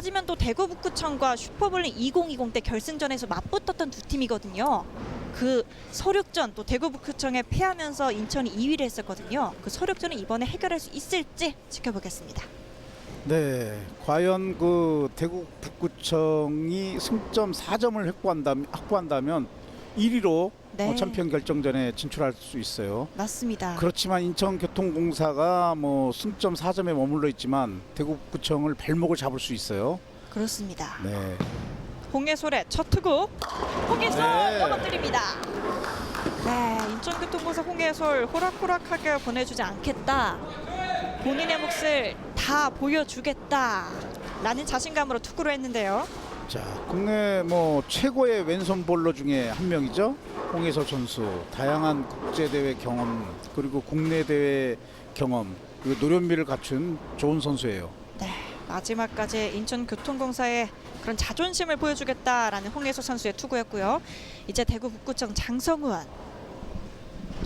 하지만 또 대구 북구청과 슈퍼볼링 2020 때 결승전에서 맞붙었던 두 팀이거든요. 그 서력전 또 대구 북구청에 패하면서 인천이 2위를 했었거든요. 그 서력전을 이번에 해결할 수 있을지 지켜보겠습니다. 네, 과연 그 대구 북구청이 승점 4점을 확보한다면, 확보한다면 1위로 네. 어, 챔피언 결정전에 진출할 수 있어요. 맞습니다. 그렇지만 인천교통공사가 뭐 승점 4점에 머물러 있지만 대구 북구청을 발목을 잡을 수 있어요. 그렇습니다. 네. 홍해솔의 첫 투구 홍해솔 네. 넘어뜨립니다. 네, 인천교통공사 홍해솔 호락호락하게 보내주지 않겠다. 본인의 몫을 다 보여주겠다. 라는 자신감으로 투구를 했는데요. 자, 국내 뭐 최고의 왼손 볼러 중에 한 명이죠. 홍혜서 선수. 다양한 국제 대회 경험 그리고 국내 대회 경험 그리고 노련미를 갖춘 좋은 선수예요. 네, 마지막까지 인천교통공사의 그런 자존심을 보여주겠다라는 홍해솔 선수의 투구였고요. 이제 대구 북구청 장성훈.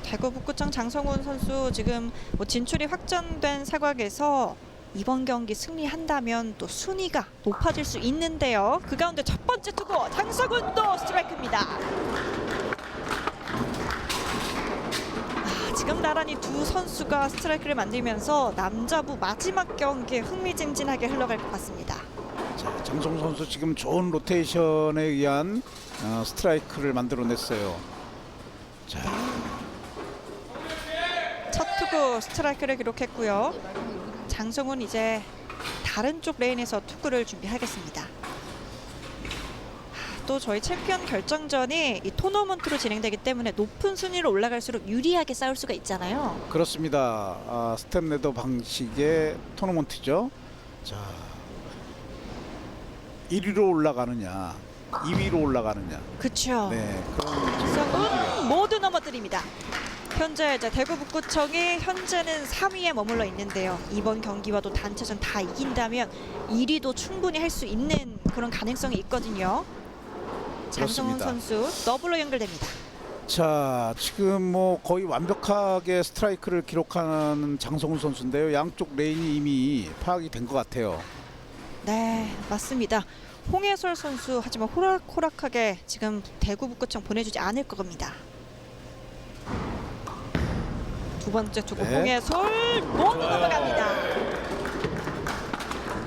대구 북구청 장성훈 선수 지금 뭐 진출이 확정된 상황에서 이번 경기 승리한다면 또 순위가 높아질 수 있는데요. 그 가운데 첫 번째 투구 장성훈도 스트라이크입니다. 아, 지금 나란히 두 선수가 스트라이크를 만들면서 남자부 마지막 경기 흥미진진하게 흘러갈 것 같습니다. 자, 장성 선수 지금 좋은 로테이션에 의한 어, 스트라이크를 만들어냈어요. 자, 첫 투구 스트라이크를 기록했고요. 장성훈 이제 다른 쪽 레인에서 투구를 준비하겠습니다. 하, 또 저희 챔피언 결정전이 이 토너먼트로 진행되기 때문에 높은 순위로 올라갈수록 유리하게 싸울 수가 있잖아요. 그렇습니다. 아, 스텝 레더 방식의 토너먼트죠. 자, 1위로 올라가느냐, 2위로 올라가느냐. 그렇죠. 네, 그런 모두 넘어뜨립니다. 현재 이제 대구 북구청이 현재는 3위에 머물러 있는데요. 이번 경기와도 단체전 다 이긴다면 1위도 충분히 할 수 있는 그런 가능성이 있거든요. 장성훈. 선수 더블로 연결됩니다. 자, 지금 뭐 거의 완벽하게 스트라이크를 기록하는 장성훈 선수인데요. 양쪽 레인이 이미 파악이 된 것 같아요. 네, 맞습니다. 홍해솔 선수 하지만 호락호락하게 지금 대구 북구청 보내주지 않을 겁니다. 두 번째 투구 네. 홍해솔 모두 넘어갑니다.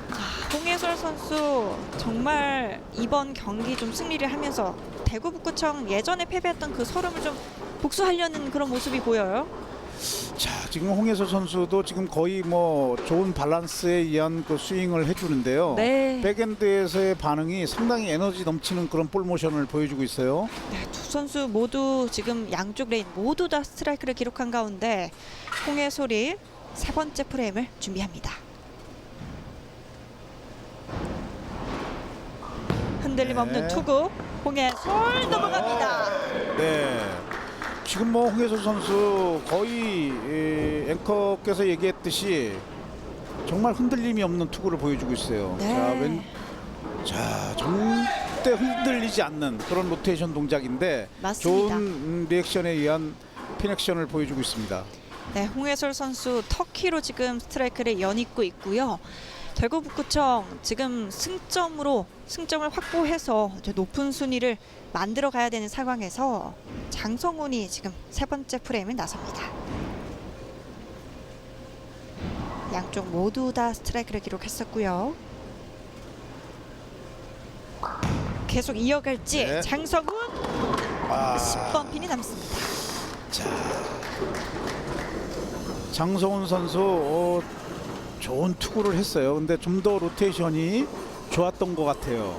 자, 홍해솔 선수 정말 이번 경기 좀 승리를 하면서 대구 북구청 예전에 패배했던 그 소름을 좀 복수하려는 그런 모습이 보여요. 자, 지금 홍혜서 선수도 지금 거의 뭐 좋은 밸런스에 의한 그 스윙을 해주는데요. 네. 백엔드에서의 반응이 상당히 에너지 넘치는 그런 볼 모션을 보여주고 있어요. 네, 두 선수 모두 지금 양쪽 레인 모두 다 스트라이크를 기록한 가운데 홍해솔이 세 번째 프레임을 준비합니다. 흔들림 네. 없는 투구 홍해솔 넘어갑니다. 네. 지금 뭐 홍혜서 선수 거의 에, 앵커께서 얘기했듯이 정말 흔들림이 없는 투구를 보여주고 있어요. 네. 자, 왼, 자, 절대 흔들리지 않는 그런 로테이션 동작인데 맞습니다. 좋은 음, 리액션에 의한 피넥션을 보여주고 있습니다. 네, 홍해솔 선수 터키로 지금 스트라이크를 연잇고 있고요. 대구 북구청 지금 승점으로 승점을 확보해서 이제 높은 순위를 만들어 가야 되는 상황에서 장성훈이 지금 세 번째 프레임을 나섭니다. 양쪽 모두 다 스트라이크를 기록했었고요. 계속 이어갈지 네. 장성훈 아, 10번 핀이 남습니다. 장성훈 선수 어, 좋은 투구를 했어요. 근데 좀 더 로테이션이 좋았던 것 같아요.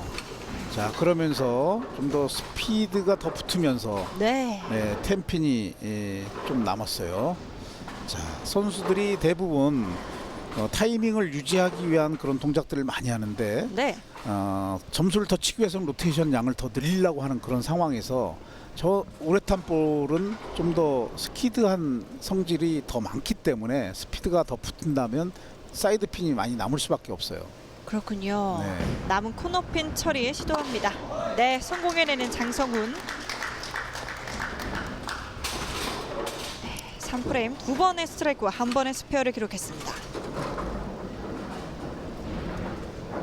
자 그러면서 좀 더 스피드가 더 붙으면서 네. 네, 템핀이 예, 좀 남았어요. 자 선수들이 대부분 어, 타이밍을 유지하기 위한 그런 동작들을 많이 하는데 네. 어, 점수를 더 치기 위해서는 로테이션 양을 더 늘리려고 하는 그런 상황에서 저 우레탄 볼은 좀 더 스키드한 성질이 더 많기 때문에 스피드가 더 붙는다면 사이드 핀이 많이 남을 수밖에 없어요. 그렇군요. 네. 남은 코너핀 처리 시도합니다. 네, 성공해내는 장성훈. 네, 3프레임 두 번의 스트라이크와 한 번의 스페어를 기록했습니다.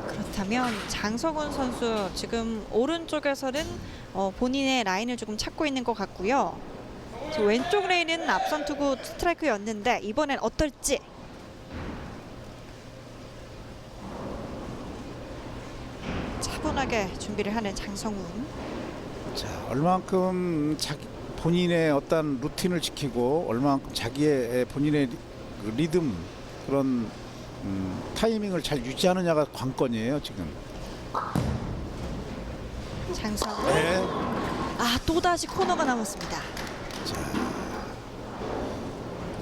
그렇다면 장성훈 선수 지금 오른쪽에서는 어, 본인의 라인을 조금 찾고 있는 것 같고요. 왼쪽 레인은 앞선 투구 스트라이크였는데 이번엔 어떨지. 차분하게 준비를 하는 장성훈. 자, 얼만큼 자기 본인의 어떤 루틴을 지키고 얼만큼 자기의 본인의 리- 그 리듬 그런 음, 타이밍을 잘 유지하느냐가 관건이에요 지금. 장성훈. 네. 아 또다시 코너가 남았습니다.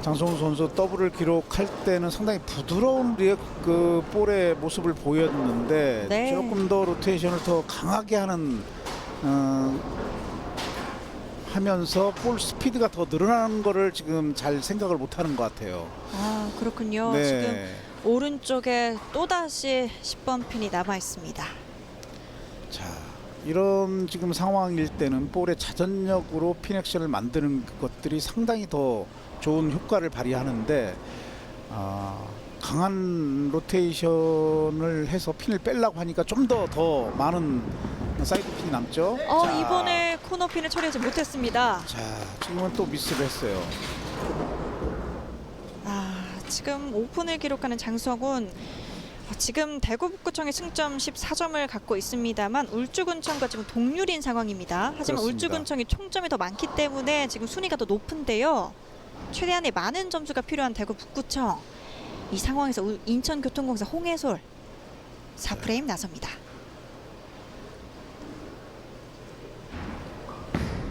장성훈 선수 더블을 기록할 때는 상당히 부드러운 리액 그 볼의 모습을 보였는데 네. 조금 더 로테이션을 더 강하게 하는 어, 하면서 볼 스피드가 더 늘어나는 거를 지금 잘 생각을 못 하는 것 같아요. 아 그렇군요. 네. 지금 오른쪽에 또다시 10번 핀이 남아 있습니다. 자, 이런 지금 상황일 때는 볼의 자전력으로 핀 액션을 만드는 것들이 상당히 더 좋은 효과를 발휘하는데 아, 강한 로테이션을 해서 핀을 빼려고 하니까 좀 더 더 많은 사이드 핀이 남죠. 어 자, 이번에 코너 핀을 처리하지 못했습니다. 자, 지금은 또 미스를 했어요. 아 지금 오픈을 기록하는 아, 지금 대구 북구청의 승점 14점을 갖고 있습니다만 울주군청과 지금 동률인 상황입니다. 하지만 그렇습니다. 울주군청이 총점이 더 많기 때문에 지금 순위가 더 높은데요. 최대한의 많은 점수가 필요한 대구 북구청 이 상황에서 울- 인천교통공사 홍해솔 4프레임 나섭니다.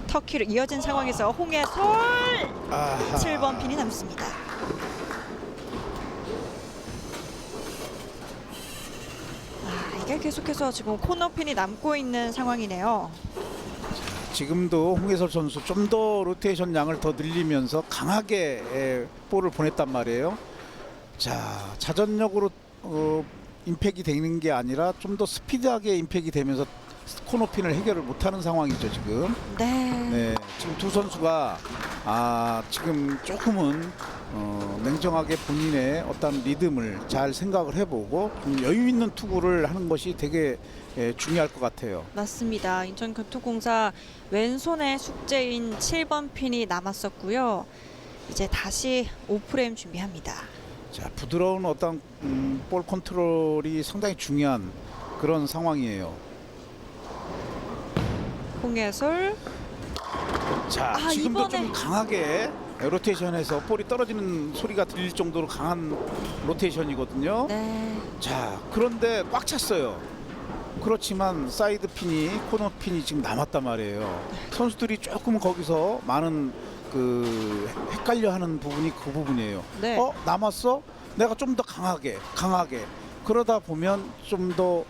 터키로 이어진 상황에서 홍해솔 아하. 7번 핀이 남습니다. 아, 이게 계속해서 지금 코너 핀이 남고 있는 상황이네요. 지금도 홍해설 선수 좀 더 로테이션 양을 더 늘리면서 강하게 에, 볼을 보냈단 말이에요. 자 자전력으로 어, 임팩이 되는 게 아니라 좀 더 스피드하게 임팩이 되면서 코너핀을 해결을 못하는 상황이죠 지금. 네. 네, 지금 두 선수가 아 지금 조금은 어, 냉정하게 본인의 어떤 리듬을 잘 생각을 해보고 좀 여유 있는 투구를 하는 것이 되게 예, 중요할 것 같아요. 맞습니다. 인천교통공사 왼손의 숙제인 7번 핀이 남았었고요. 이제 다시 5프레임 준비합니다. 자 부드러운 어떤 음, 볼 컨트롤이 상당히 중요한 그런 상황이에요. 홍해솔 자 아, 지금도 이번에- 좀 강하게 로테이션에서 볼이 떨어지는 소리가 들릴 정도로 강한 로테이션이거든요. 네. 자 그런데 꽉 찼어요. 그렇지만 사이드 핀이 코너 핀이 지금 남았단 말이에요. 선수들이 조금 거기서 많은 그 헷갈려 하는 부분이 그 부분이에요. 네. 어 남았어? 내가 좀 더 강하게 강하게 그러다 보면 좀 더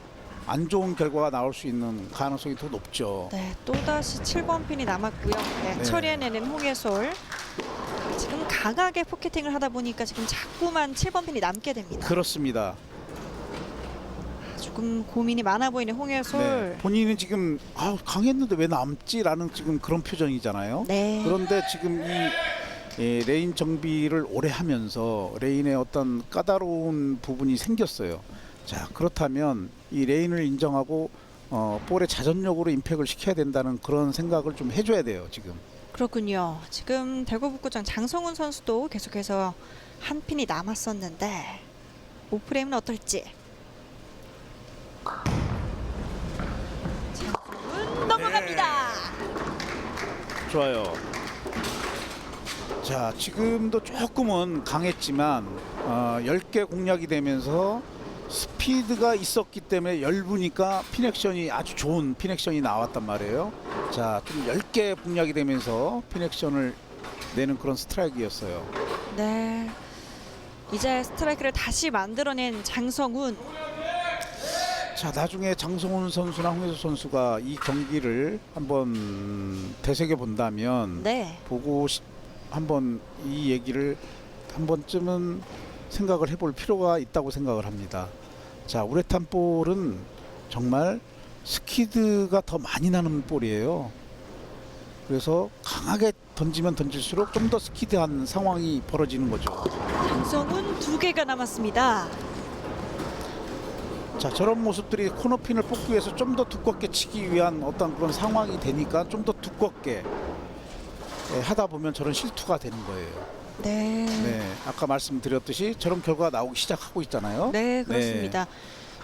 안 좋은 결과가 나올 수 있는 가능성이 더 높죠. 네, 또다시 7번 핀이 남았고요. 네, 네. 처리해내는 홍해솔. 지금 강하게 포켓팅을 하다 보니까 지금 자꾸만 7번 핀이 남게 됩니다. 그렇습니다. 조금 고민이 많아 보이는 홍해솔. 네. 본인은 지금 아, 강했는데 왜 남지라는 지금 그런 표정이잖아요. 네. 그런데 지금 이 예, 레인 정비를 오래 하면서 레인에 어떤 까다로운 부분이 생겼어요. 자 그렇다면 이 레인을 인정하고 어, 볼의 자전력으로 임팩을 시켜야 된다는 그런 생각을 좀 해줘야 돼요 지금. 그렇군요. 지금 대구 북구장 장성훈 선수도 계속해서 한 핀이 남았었는데 오프레임은 어떨지. 장성훈 넘어갑니다. 좋아요. 자 지금도 조금은 강했지만 어, 10개 공략이 되면서 스피드가 있었기 때문에 열부니까 피넥션이 아주 좋은 피넥션이 나왔단 말이에요. 자좀 10개 공략이 되면서 피넥션을 내는 그런 스트라이크였어요. 네. 이제 스트라이크를 다시 만들어낸 장성훈. 자 나중에 장성훈 선수나 홍혜수 선수가 이 경기를 한번 되새겨 본다면 네. 보고 싶, 한번 이 얘기를 한 번쯤은 생각을 해볼 필요가 있다고 생각을 합니다. 자 우레탄 볼은 정말 스키드가 더 많이 나는 볼이에요. 그래서 강하게 던지면 던질수록 좀 더 스키드한 상황이 벌어지는 거죠. 장성훈 두 개가 남았습니다. 자 저런 모습들이 코너핀을 뽑기 위해서 좀 더 두껍게 치기 위한 어떤 그런 상황이 되니까 좀 더 두껍게 예, 하다 보면 저런 실투가 되는 거예요. 네. 네, 아까 말씀드렸듯이 저런 결과가 나오기 시작하고 있잖아요. 네, 그렇습니다.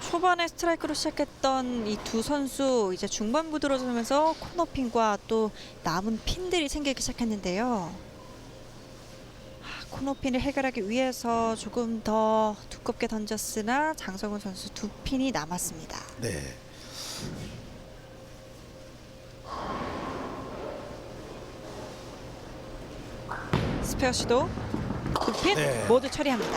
초반에 스트라이크로 시작했던 이 두 선수 이제 중반부 들어서면서 코너핀과 또 남은 핀들이 생기기 시작했는데요. 아, 코너핀을 해결하기 위해서 조금 더 두껍게 던졌으나 장성훈 선수 두 핀이 남았습니다. 네. 스페어 시도 두핀 네. 모두 처리합니다.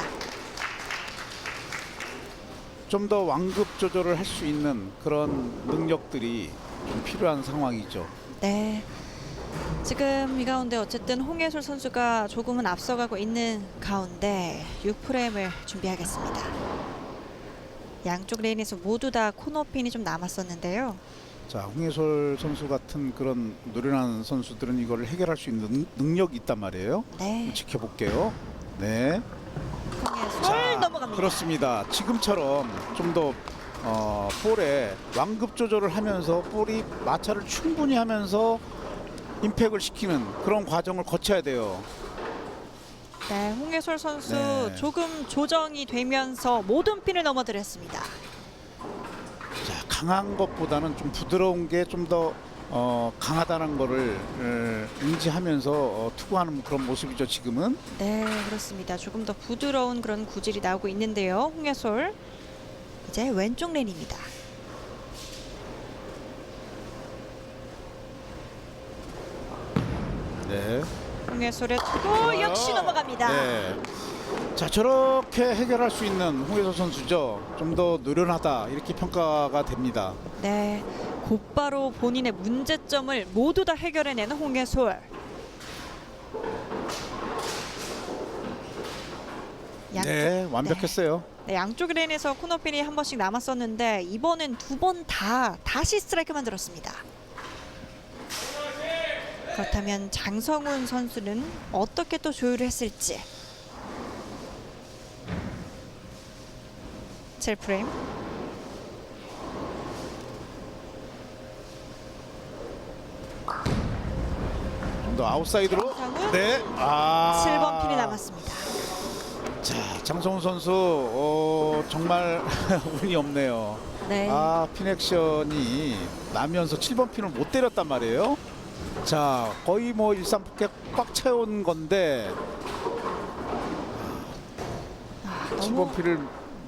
좀 더 완급 조절을 할 수 있는 그런 능력들이 좀 필요한 상황이죠. 네. 지금 이 가운데 어쨌든 홍예솔 선수가 조금은 앞서가고 있는 가운데 6프레임을 준비하겠습니다. 양쪽 레인에서 모두 다 코너핀이 좀 남았었는데요. 자, 홍예솔 선수 같은 그런 노련한 선수들은 이걸 해결할 수 있는 능- 능력이 있단 말이에요. 네. 지켜볼게요. 네. 홍예솔 넘어갑니다. 그렇습니다. 지금처럼 좀더 어, 볼에 완급 조절을 하면서 볼이 마찰을 충분히 하면서 임팩을 시키는 그런 과정을 거쳐야 돼요. 네, 홍예솔 선수 네. 조금 조정이 되면서 모든 핀을 넘어뜨렸습니다. 자, 강한 것보다는 좀 부드러운 게 좀더 어, 강하다는 거를 에, 인지하면서 어, 투구하는 그런 모습이죠. 지금은. 네, 그렇습니다. 조금 더 부드러운 그런 구질이 나오고 있는데요. 홍예솔 이제 왼쪽 레인입니다. 네. 홍예솔의 투구 역시 넘어갑니다. 네. 자 저렇게 해결할 수 있는 홍예서 선수죠. 좀 더 노련하다 이렇게 평가가 됩니다. 네, 곧바로 본인의 문제점을 모두 다 해결해내는 홍예솔. 양, 네, 완벽했어요. 네, 양쪽 레인에서 코너핀이 한 번씩 남았었는데 이번엔 두 번 다 다시 스트라이크 만 들었습니다. 그렇다면 장성훈 선수는 어떻게 또 조율을 했을지. 7프레임. 좀 더 아웃사이드로. 네. 아. 7번 핀이 남았습니다. 자 장성훈 선수 어, 정말 운이 없네요. 네. 아, 핀 액션이 나면서 7번 핀을 못 때렸단 말이에요. 자, 거의 뭐 일삼포켓 꽉 채운 건데 아, 7번 핀을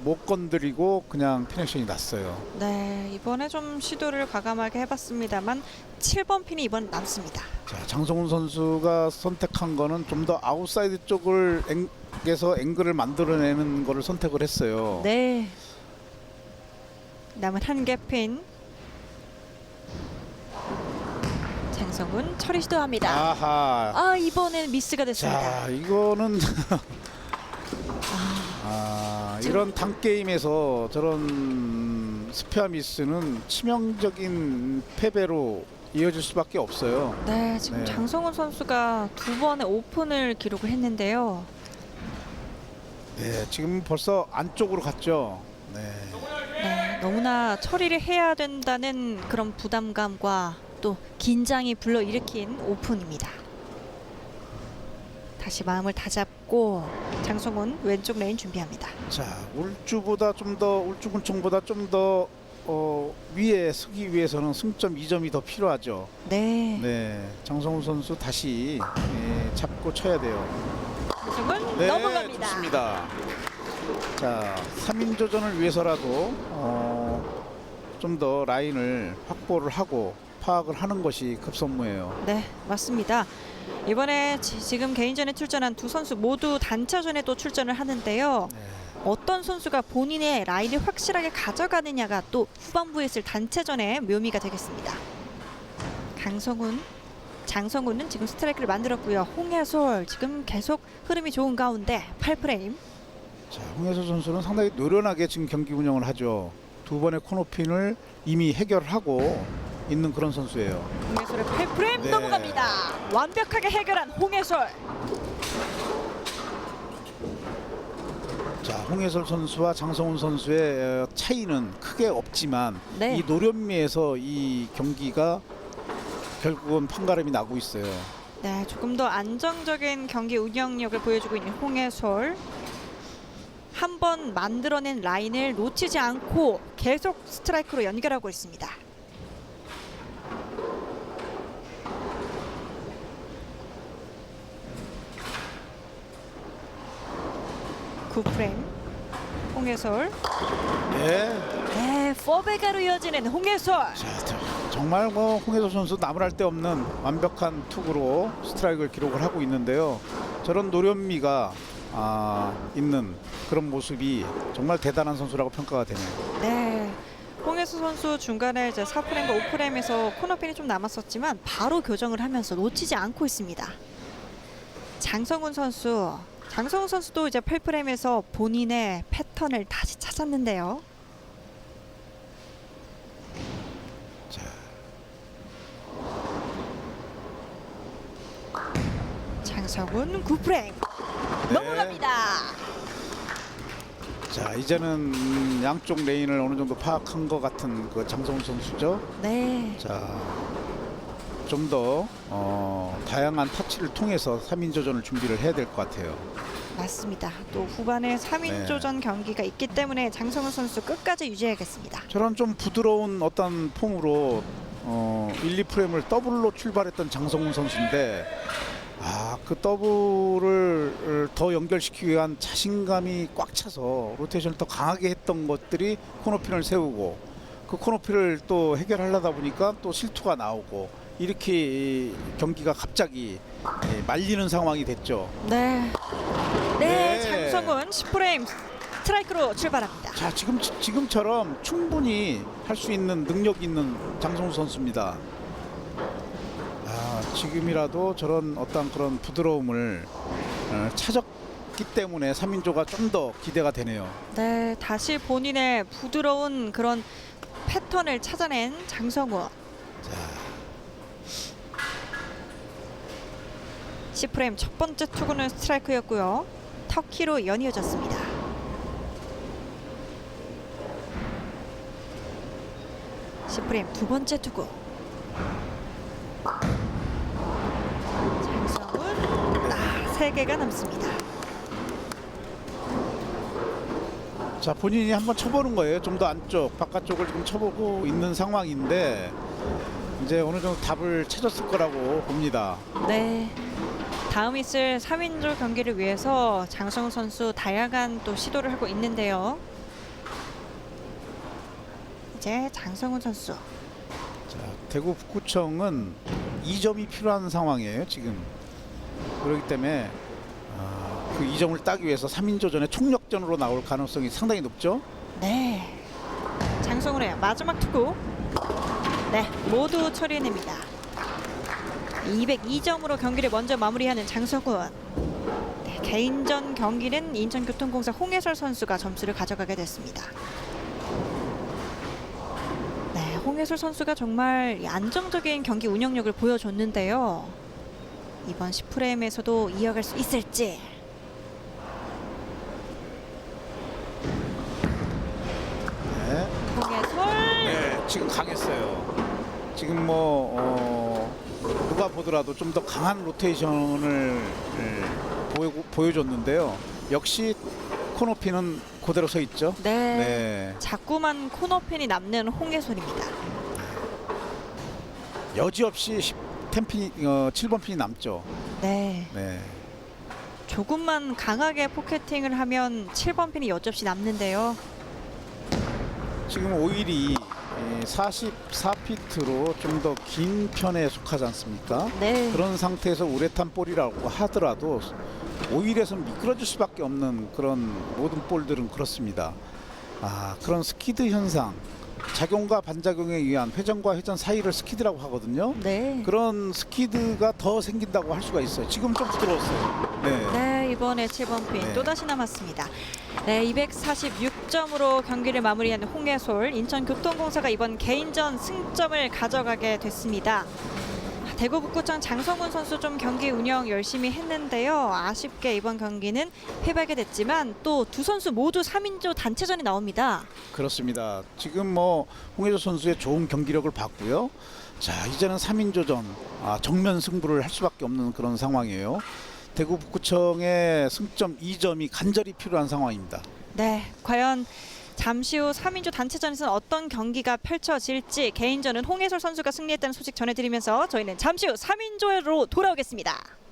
못 건드리고 그냥 핀 액션이 났어요. 네, 이번에 좀 시도를 과감하게 해봤습니다만 7번 핀이 이번 남습니다. 자, 장성훈 선수가 선택한 거는 좀 더 아웃사이드 쪽을 앵에서 앵글을 만들어내는 거를 선택을 했어요. 네. 남은 한 개 핀. 장성훈 처리 시도합니다. 아하. 아 이번에는 미스가 됐습니다. 자, 이거는 아, 이런 당 게임에서 저런 스페어 미스는 치명적인 패배로 이어질 수밖에 없어요. 네, 지금 네. 장성훈 선수가 두 번의 오픈을 기록을 했는데요. 네, 지금 벌써 안쪽으로 갔죠. 네. 네, 너무나 처리를 해야 된다는 그런 부담감과 또 긴장이 불러일으킨 오픈입니다. 다시 마음을 다잡고 장성훈 왼쪽 레인 준비합니다. 자, 울주보다 좀 더 울주군청보다 좀더 어, 위에 서기 위해서는 승점 2점이 더 필요하죠. 네, 네, 장성훈 선수 다시 예, 잡고 쳐야 돼요. 장성훈 네, 넘어갑니다. 좋습니다. 자, 3인 조전을 위해서라도 어, 좀 더 라인을 확보를 하고 파악을 하는 것이 급선무예요. 네, 맞습니다. 이번에 지, 지금 개인전에 출전한 두 선수 모두 단체전에 또 출전을 하는데요. 네. 어떤 선수가 본인의 라인을 확실하게 가져가느냐가 또 후반부에 있을 단체전의 묘미가 되겠습니다. 강성훈, 장성훈은 지금 스트라이크를 만들었고요. 홍해솔 지금 계속 흐름이 좋은 가운데 8프레임. 자, 홍혜서 선수는 상당히 노련하게 지금 경기 운영을 하죠. 두 번의 코너핀을 이미 해결하고 있는 그런 선수예요. 홍해솔의 8프레임 네. 넘어갑니다. 완벽하게 해결한 홍해솔. 자, 홍해설 선수와 장성훈 선수의 어, 차이는 크게 없지만 네. 이 노련미에서 이 경기가 결국은 판가름이 나고 있어요. 네, 조금 더 안정적인 경기 운영력을 보여주고 있는 홍해솔. 한 번 만들어낸 라인을 놓치지 않고 계속 스트라이크로 연결하고 있습니다. 구 프레임 홍해솔. 네. 네, 포베가로 이어지는 홍해솔. 자, 저- 정말 뭐 홍혜서 선수 나무랄 데 없는 완벽한 툭으로 스트라이크를 기록을 하고 있는데요. 저런 노련미가 아, 있는 그런 모습이 정말 대단한 선수라고 평가가 되네요. 네. 홍혜수 선수 중간에 이제 4프레임과 5프레임에서 코너핀이 좀 남았었지만 바로 교정을 하면서 놓치지 않고 있습니다. 장성훈 선수, 장성훈 선수도 이제 8프레임에서 본인의 패턴을 다시 찾았는데요. 자. 장성훈 9프레임 네. 넘어갑니다. 자, 이제는 음, 양쪽 레인을 어느 정도 파악한 것 같은 그 장성훈 선수죠. 네. 자, 좀 더 어, 다양한 터치를 통해서 3인 조전을 준비를 해야 될 것 같아요. 맞습니다. 또 후반에 3인조전 경기가 있기 때문에 장성훈 선수 끝까지 유지해야겠습니다. 저런 좀 부드러운 어떤 폼으로 어, 1, 2프레임을 더블로 출발했던 장성훈 선수인데 아, 그 더블을 더 연결시키기 위한 자신감이 꽉 차서 로테이션을 더 강하게 했던 것들이 코너핀을 세우고 그 코너핀을 또 해결하려다 보니까 또 실투가 나오고 이렇게 이 경기가 갑자기 예, 말리는 상황이 됐죠. 네. 네, 네. 장성훈 10프레임 스트라이크로 출발합니다. 자 지금 지금처럼 충분히 할 수 있는 능력 있는 장성우 선수입니다. 아 지금이라도 저런 어떤 그런 부드러움을 어, 찾았기 때문에 3인조가 좀 더 기대가 되네요. 네, 다시 본인의 부드러운 그런 패턴을 찾아낸 장성훈. 10프레임 첫 번째 투구는 스트라이크였고요. 터키로 연이어졌습니다. 시프레임 두 번째 투구. 장성훈 아, 세 개가 남습니다. 자 본인이 한번 쳐보는 거예요. 좀 더 안쪽 바깥쪽을 지금 쳐보고 있는 상황인데 이제 어느 정도 답을 찾았을 거라고 봅니다. 네. 다음 있을 3인조 경기를 위해서 장성훈 선수 다양한 또 시도를 하고 있는데요. 이제 장성훈 선수. 자, 대구 북구청은 2점이 필요한 상황이에요 지금 그렇기 때문에 아, 그 2점을 따기 위해서 3인조전에 총력전으로 나올 가능성이 상당히 높죠 네. 장성훈의 마지막 투구. 네, 모두 처리해냅니다. 202점으로 경기를 먼저 마무리하는 장성훈. 네, 개인전 경기는 인천교통공사 홍해설 선수가 점수를 가져가게 됐습니다. 네, 홍해설 선수가 정말 이 안정적인 경기 운영력을 보여줬는데요. 이번 10프레임에서도 이어갈 수 있을지. 네. 홍해설. 네, 지금 강했어요 지금 뭐 어, 누가 보더라도 좀 더 강한 로테이션을 예, 보여, 보여 줬는데요 역시 코너핀은 그대로 서 있죠 네. 네. 자꾸만 코너핀이 남는 홍해솔입니다. 여지없이 10, 10핀이, 어, 7번 핀이 남죠 네. 네. 조금만 강하게 포켓팅을 하면 7번 핀이 여지없이 남는데요. 지금 오일이 44피트로 좀 더 긴 편에 속하지 않습니까? 네. 그런 상태에서 우레탄 볼이라고 하더라도 오일에서 미끄러질 수밖에 없는 그런 모든 볼들은 그렇습니다. 아 그런 스키드 현상, 작용과 반작용에 의한 회전과 회전 사이를 스키드라고 하거든요. 네. 그런 스키드가 더 생긴다고 할 수가 있어요. 지금 좀 부드러웠어요. 네. 네, 이번에 7번 핀 네. 또다시 남았습니다. 네, 246점으로 경기를 마무리하는 홍해솔 인천교통공사가 이번 개인전 승점을 가져가게 됐습니다. 대구 북구청 장성훈 선수 좀 경기 운영 열심히 했는데요. 아쉽게 이번 경기는 패배하게 됐지만 또 두 선수 모두 3인조 단체전이 나옵니다. 그렇습니다. 지금 뭐 홍혜조 선수의 좋은 경기력을 봤고요. 자 이제는 3인조전 아, 정면 승부를 할 수밖에 없는 그런 상황이에요. 대구 북구청의 승점 2점이 간절히 필요한 상황입니다. 네, 과연 잠시 후 3인조 단체전에서는 어떤 경기가 펼쳐질지 개인전은 홍해솔 선수가 승리했다는 소식 전해드리면서 저희는 잠시 후 3인조로 돌아오겠습니다.